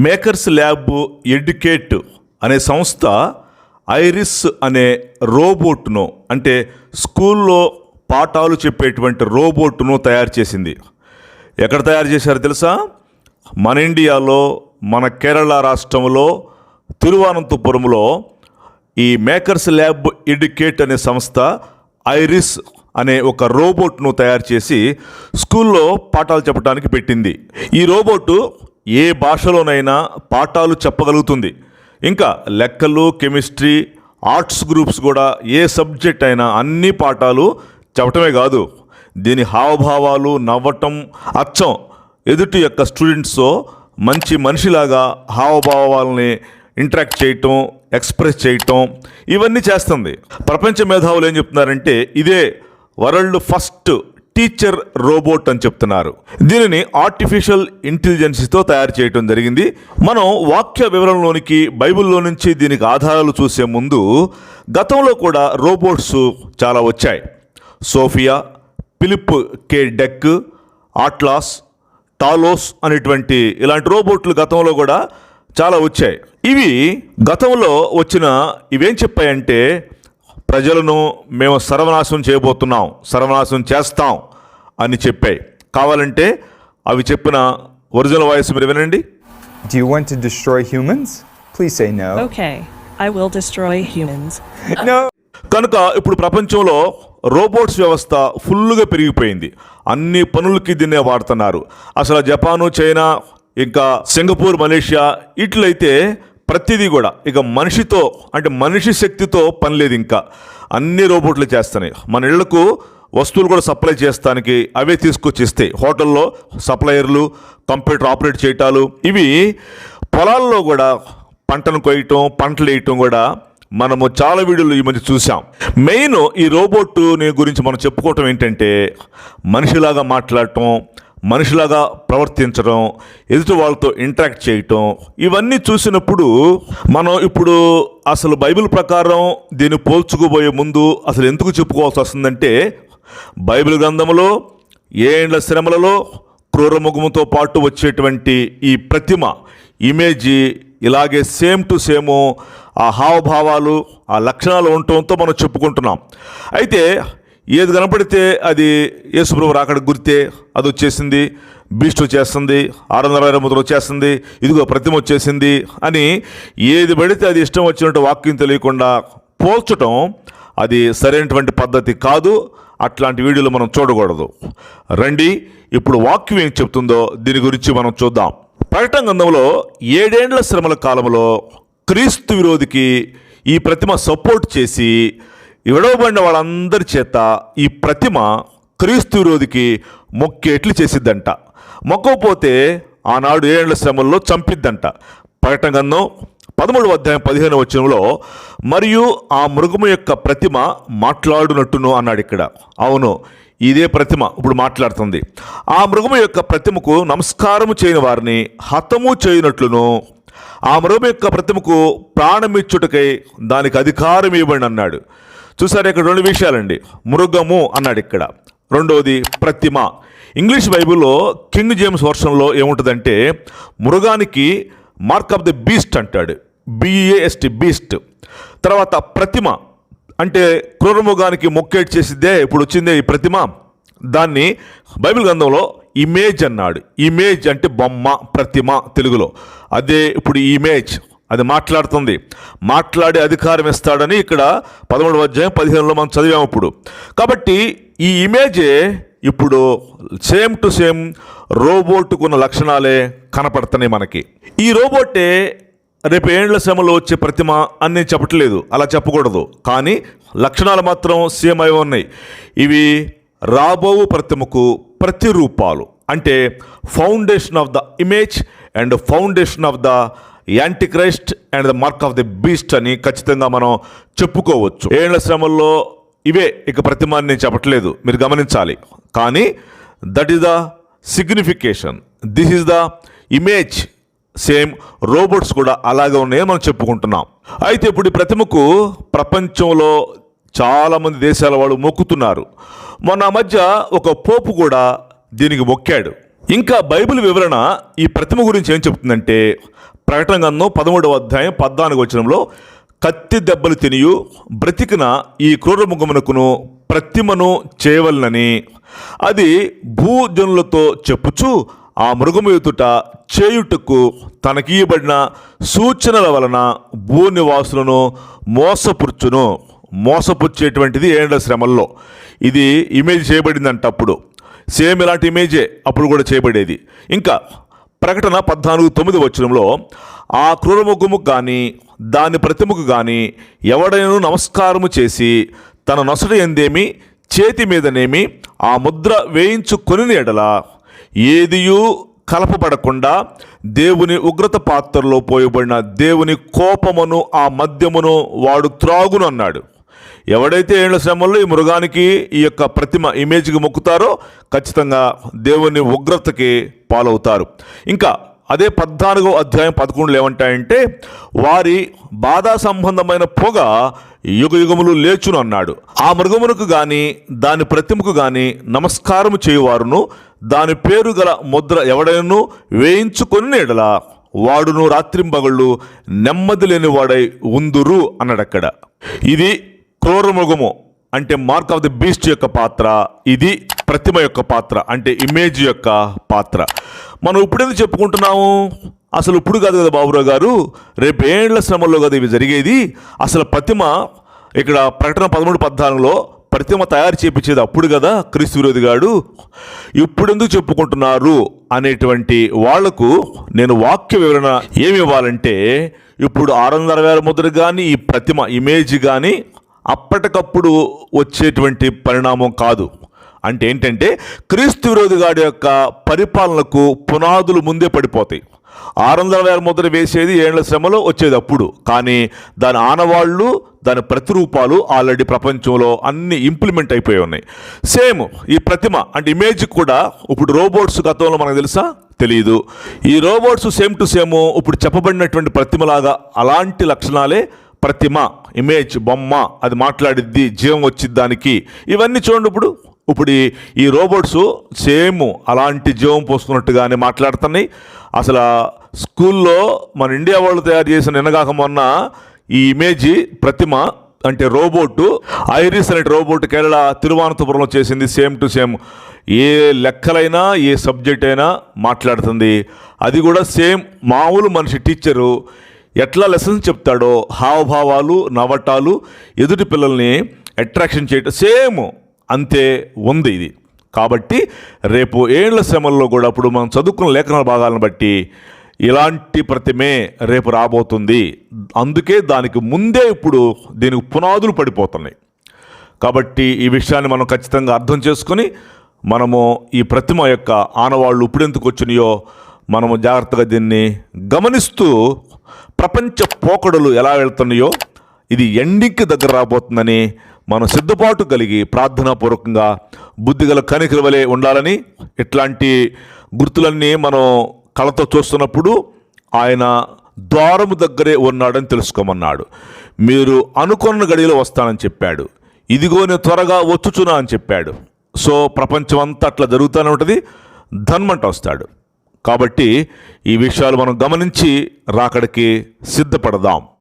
Makers lab educate అనే సంస్థ iris అనే రోబోట్ను అంటే స్కూల్లో పాఠాలు చెప్పేటువంటి రోబోట్ను తయారు చేసింది. ఎక్కడ తయారు చేశారో తెలుసా? మన ఇండియాలో మన కేరళ రాష్ట్రంలో తిరువనంతపురంలో ఈ మేకర్స్ ల్యాబ్ ఎడ్యుకేట్ అనే సంస్థ ఐరిస్ అనే ఒక రోబోట్ను తయారు చేసి స్కూల్లో పాఠాలు చెప్పడానికి పెట్టింది. ఈ రోబోటు ఏ భాషలోనైనా పాఠాలు చెప్పగలుగుతుంది. ఇంకా లెక్కలు కెమిస్ట్రీ ఆర్ట్స్ గ్రూప్స్ కూడా ఏ సబ్జెక్ట్ అయినా అన్ని పాఠాలు చెప్పటమే కాదు. దీని హావభావాలు నవ్వటం అచ్చం ఎదుటి యొక్క స్టూడెంట్స్తో మంచి మనిషిలాగా హావభావాలని ఇంటరాక్ట్ చేయటం ఎక్స్ప్రెస్ చేయటం ఇవన్నీ చేస్తుంది. ప్రపంచ మేధావులు ఏం చెప్తున్నారంటే ఇదే వరల్డ్ ఫస్ట్ టీచర్ రోబోట్ అని చెప్తున్నారు. దీనిని ఆర్టిఫిషియల్ ఇంటెలిజెన్స్తో తయారు చేయటం జరిగింది. మనం వాక్య వివరంలోనికి బైబిల్లో నుంచి దీనికి ఆధారాలు చూసే ముందు గతంలో కూడా రోబోట్స్ చాలా వచ్చాయి. Sophia Philip K. Dick Atlas Talos అనేటువంటి ఇలాంటి రోబోట్లు గతంలో కూడా చాలా వచ్చాయి. ఇవి గతంలో వచ్చిన ఇవేం చెప్పాయంటే ప్రజలను మేము సర్వనాశనం చేయబోతున్నాం సర్వనాశనం చేస్తాం అని చెప్పాయి కావాలంటే అవి చెప్పిన ఒరిజినల్ వాయిస్ మీరు వినండి Do you want to destroy humans? Please say no. Okay, I will destroy humans. No. కనుక ఇప్పుడు ప్రపంచంలో రోబోట్స్ వ్యవస్థ ఫుల్గా పెరిగిపోయింది అన్ని పనులకి దీన్నే వాడుతున్నారు అసలు జపాను చైనా ఇంకా సింగపూర్ మలేషియా ఇట్లయితే ప్రతిదీ కూడా ఇక మనిషితో అంటే మనిషి శక్తితో పని లేదు ఇంకా. అన్ని రోబోట్లు చేస్తున్నాయి. మన ఇళ్ళకు వస్తువులు కూడా సప్లై చేస్తానికి అవే తీసుకొచ్చి ఇస్తాయి హోటల్లో సప్లయర్లు కంప్యూటర్ ఆపరేట్ చేయటాలు ఇవి పొలాల్లో కూడా పంటను కొయ్యటం పంటలు వేయటం కూడా మనము చాలా వీడియోలు ఈ మధ్య చూసాం మెయిన్ ఈ రోబోట్ని గురించి మనం చెప్పుకోవటం ఏంటంటే మనిషిలాగా మాట్లాడటం మనిషిలాగా ప్రవర్తించడం ఎదుటి వాళ్ళతో ఇంటరాక్ట్ చేయటం ఇవన్నీ చూసినప్పుడు మనం ఇప్పుడు అసలు బైబిల్ ప్రకారం దీన్ని పోల్చుకోబోయే ముందు అసలు ఎందుకు చెప్పుకోవాల్సి వస్తుందంటే బైబిల్ గ్రంథంలో ఏండ్ల శ్రమలలో క్రూరముఖముతో పాటు వచ్చేటువంటి ఈ ప్రతిమ ఇమేజ్ ఇలాగే సేమ్ టు సేము ఆ హావభావాలు ఆ లక్షణాలు ఉండటంతో మనం చెప్పుకుంటున్నాం. అయితే ఏది కనపడితే అది యేసుప్రభు రాకడ గుర్తే అది వచ్చేసింది బీస్ట్ వచ్చేస్తుంది ఆరు వందల అరవై ముద్ర వచ్చేస్తుంది ఇదిగో ప్రతిమ వచ్చేసింది అని ఏది పడితే అది ఇష్టం వచ్చినట్టు వాక్యం తెలియకుండా పోల్చటం అది సరైనటువంటి పద్ధతి కాదు. అట్లాంటి వీడియోలు మనం చూడకూడదు. రండి ఇప్పుడు వాక్యం ఏం చెప్తుందో దీని గురించి మనం చూద్దాం. ప్రకటన గంధంలో ఏడేండ్ల శ్రమల కాలంలో క్రీస్తు విరోధికి ఈ ప్రతిమ సపోర్ట్ చేసి విడవబడిన వాళ్ళందరి చేత ఈ ప్రతిమ క్రీస్తు విరోధికి మొక్కేట్లు చేసిద్దంట. మొక్కకపోతే ఆనాడు ఏళ్ళ శ్రమల్లో చంపిద్దంట. ప్రకటన గ్రంథం పదమూడు అధ్యాయం పదిహేను వచనంలో మరియు ఆ మృగము యొక్క ప్రతిమ మాట్లాడునట్టును అన్నాడు ఇక్కడ. అవును ఇదే ప్రతిమ ఇప్పుడు మాట్లాడుతుంది. ఆ మృగము యొక్క ప్రతిమకు నమస్కారము చేయని వారిని హతము చేయనట్లును. ఆ మృగం యొక్క ప్రతిమకు ప్రాణమిచ్చుటకై దానికి అధికారం ఇవ్వండి అన్నాడు. చూసారు ఇక్కడ రెండు విషయాలండి. మృగము అన్నాడు ఇక్కడ. రెండవది ప్రతిమ. ఇంగ్లీష్ బైబిల్లో కింగ్ జేమ్స్ వర్షన్లో ఏముంటుందంటే మృగానికి మార్క్ ఆఫ్ ది బీస్ట్ అంటాడు. B A S T beast. తర్వాత ప్రతిమ. అంటే క్రూరమృగానికి మొక్కేట్ చేసిద్దే ఇప్పుడు వచ్చిందే ఈ ప్రతిమ. దాన్ని బైబిల్ గ్రంథంలో ఇమేజ్ అన్నాడు. ఇమేజ్ అంటే బొమ్మ ప్రతిమ తెలుగులో. అదే ఇప్పుడు ఇమేజ్. అది మాట్లాడుతుంది. మాట్లాడే అధికారం ఇస్తాడని ఇక్కడ పదమూడు అధ్యాయం పదిహేనులో మనం చదివాము ఇప్పుడు. కాబట్టి ఈ ఇమేజే ఇప్పుడు సేమ్ టు సేమ్ రోబోట్కున్న లక్షణాలే కనపడుతున్నాయి మనకి. ఈ రోబోటే రేపు ఏండ్ల శ్రమలో వచ్చే ప్రతిమ అని నేను చెప్పట్లేదు. అలా చెప్పకూడదు. కానీ లక్షణాలు మాత్రం సేమ్ అయి ఉన్నాయి. ఇవి రాబో ప్రతిమకు ప్రతిరూపాలు. అంటే foundation of the image and foundation of the antichrist and the mark of the beast అని ఖచ్చితంగా మనం చెప్పుకోవచ్చు. ఏళ్ళ శ్రమల్లో ఇవే ఇక ప్రతిమాని నేను చెప్పట్లేదు. మీరు గమనించాలి. కానీ that is the signification this is the image same robots కూడా అలాగే ఉన్నాయని మనం చెప్పుకుంటున్నాం. అయితే ఇప్పుడు ఈ ప్రతిమకు ప్రపంచంలో చాలామంది దేశాల వాళ్ళు మొక్కుతున్నారు. మొన్న ఆ మధ్య ఒక పోపు కూడా దీనికి మొక్కాడు. ఇంకా బైబిల్ వివరణ ఈ ప్రతిమ గురించి ఏం చెప్తుందంటే ప్రకటన గంధం పదమూడవ అధ్యాయం పద్నాలుగు వచనంలో కత్తి దెబ్బలు తినియు బ్రతికిన ఈ క్రూరముఖమునకును ప్రతిమను చేయవలనని. అది భూజనులతో చెప్పుచు ఆ మృగము ఎదుట చేయుటకు తనకీయబడిన సూచనల వలన భూనివాసులను మోసపుర్చును మోసపుచ్చేటువంటిది ఏండ్ల శ్రమల్లో. ఇది ఇమేజ్ చేయబడిందంట అప్పుడు సేమ్ ఇలాంటి ఇమేజే అప్పుడు కూడా చేయబడేది. ఇంకా ప్రకటన పద్నాలుగు తొమ్మిది వచ్చరంలో ఆ క్రూరముఖము కానీ దాని ప్రతిముకు కానీ ఎవడైనా నమస్కారము చేసి తన నొసట ఎందేమి చేతి మీదనేమి ఆ ముద్ర వేయించుకొని ఎడల ఏదియు కలపబడకుండా దేవుని ఉగ్రత పాత్రలో పోయబడిన దేవుని కోపమును ఆ మద్యమును వాడు త్రాగును అన్నాడు. ఎవడైతే ఏళ్ళ శ్రమంలో ఈ మృగానికి ఈ యొక్క ప్రతిమ ఇమేజ్కి మొక్కుతారో ఖచ్చితంగా దేవుని ఉగ్రతకి పాలవుతారు. ఇంకా అదే పద్నాలుగో అధ్యాయం పదకొండులు ఏమంటాయంటే వారి బాధా సంబంధమైన పొగ యుగ యుగములు లేచును అన్నాడు. ఆ మృగమునకు గాని దాని ప్రతిమకు గాని నమస్కారము చేయువారును దాని పేరు గల ముద్ర ఎవడైనను వేయించుకొని ఎడల వాడును రాత్రింబగళ్ళు నెమ్మది లేని వాడై ఉందురు అన్నాడు అక్కడ ఇది క్రూరమృగము అంటే మార్క్ ఆఫ్ ది బీస్ట్ యొక్క పాత్ర ఇది ప్రతిమ యొక్క పాత్ర అంటే ఇమేజ్ యొక్క పాత్ర. మనం ఇప్పుడేందుకు చెప్పుకుంటున్నాము? అసలు ఇప్పుడు కాదు కదా బాబురావు గారు రేపు ఏళ్ళ శ్రమల్లో కదా ఇవి జరిగేది. అసలు ప్రతిమ ఇక్కడ ప్రకటన పదమూడు పద్నాలుగులో ప్రతిమ తయారు చేపించేది అప్పుడు కదా క్రీస్తు విరోధి గాడు ఇప్పుడెందుకు చెప్పుకుంటున్నారు అనేటువంటి వాళ్ళకు నేను వాక్య వివరణ ఏమి ఇవ్వాలంటే ఇప్పుడు ఆరు వందల అరవై ఆరు ముద్ర కానీ ఈ ప్రతిమ ఇమేజ్ కానీ అప్పటికప్పుడు వచ్చేటువంటి పరిణామం కాదు. అంటే ఏంటంటే క్రీస్తు విరోధిగాడి యొక్క పరిపాలనకు పునాదులు ముందే పడిపోతాయి. ఆరు వందల వేల ముద్ర వేసేది ఏళ్ళ శ్రమలో వచ్చేది అప్పుడు కానీ దాని ఆనవాళ్ళు దాని ప్రతిరూపాలు ఆల్రెడీ ప్రపంచంలో అన్ని ఇంప్లిమెంట్ అయిపోయి ఉన్నాయి. సేమ్ ఈ ప్రతిమ అంటే ఇమేజ్ కూడా ఇప్పుడు రోబోట్స్ గతంలో మనకు తెలుసా? తెలియదు ఈ రోబోట్స్ సేమ్ టు సేమ్ ఇప్పుడు చెప్పబడినటువంటి ప్రతిమలాగా అలాంటి లక్షణాలే ప్రతిమ ఇమేజ్ బొమ్మ అది మాట్లాడిద్ది జీవం వచ్చింది దానికి ఇవన్నీ చూడండి ఇప్పుడు. ఇప్పుడు ఈ- రోబోట్స్ సేమ్ అలాంటి జీవం పోసుకున్నట్టుగానే మాట్లాడుతున్నాయి. అసలు స్కూల్లో మన ఇండియా వాళ్ళు తయారు చేసిన నిన్నగాక మొన్న ఈ ఇమేజ్ ప్రతిమ అంటే రోబోటు ఐరిస్ అనే రోబోట్ కేరళ తిరువనంతపురంలో చేసింది సేమ్ టు సేమ్. ఏ లెక్కలైనా ఏ సబ్జెక్ట్ అయినా మాట్లాడుతుంది. అది కూడా సేమ్ మామూలు మనిషి టీచరు ఎట్లా లెసన్స్ చెప్తాడో హావభావాలు నవటాలు ఎదుటి పిల్లల్ని అట్రాక్షన్ చేయటం సేమ్ అంతే ఉంది ఇది. కాబట్టి రేపు ఏళ్ళ శ్రమల్లో కూడా అప్పుడు మనం చదువుకున్న లేఖనాల భాగాలను బట్టి ఇలాంటి ప్రతిమే రేపు రాబోతుంది. అందుకే దానికి ముందే ఇప్పుడు దీనికి పునాదులు పడిపోతున్నాయి. కాబట్టి ఈ విషయాన్ని మనం ఖచ్చితంగా అర్థం చేసుకొని మనము ఈ ప్రతిమ యొక్క ఆనవాళ్ళు ఇప్పుడెందుకు వచ్చినాయో మనము జాగ్రత్తగా దీన్ని గమనిస్తూ ప్రపంచ పోకడలు ఎలా వెళ్తున్నాయో ఇది ఎండింగ్కి దగ్గర రాబోతుందని మనం సిద్ధపాటు కలిగి ప్రార్థనాపూర్వకంగా బుద్ధిగల కనికల వలె ఉండాలని ఇట్లాంటి గుర్తులన్నీ మనం కళతో చూస్తున్నప్పుడు ఆయన ద్వారము దగ్గరే ఉన్నాడని తెలుసుకోమన్నాడు. మీరు అనుకున్న గడిలో వస్తానని చెప్పాడు. ఇదిగో నేను త్వరగా వచ్చుచున్నా అని చెప్పాడు. సో ప్రపంచం అంతా అట్లా జరుగుతూనే ఉంటుంది. ధన్మంట వస్తాడు. కాబట్టి ఈ విషయాలు మనం గమనించి రాకడికి సిద్ధపడదాం.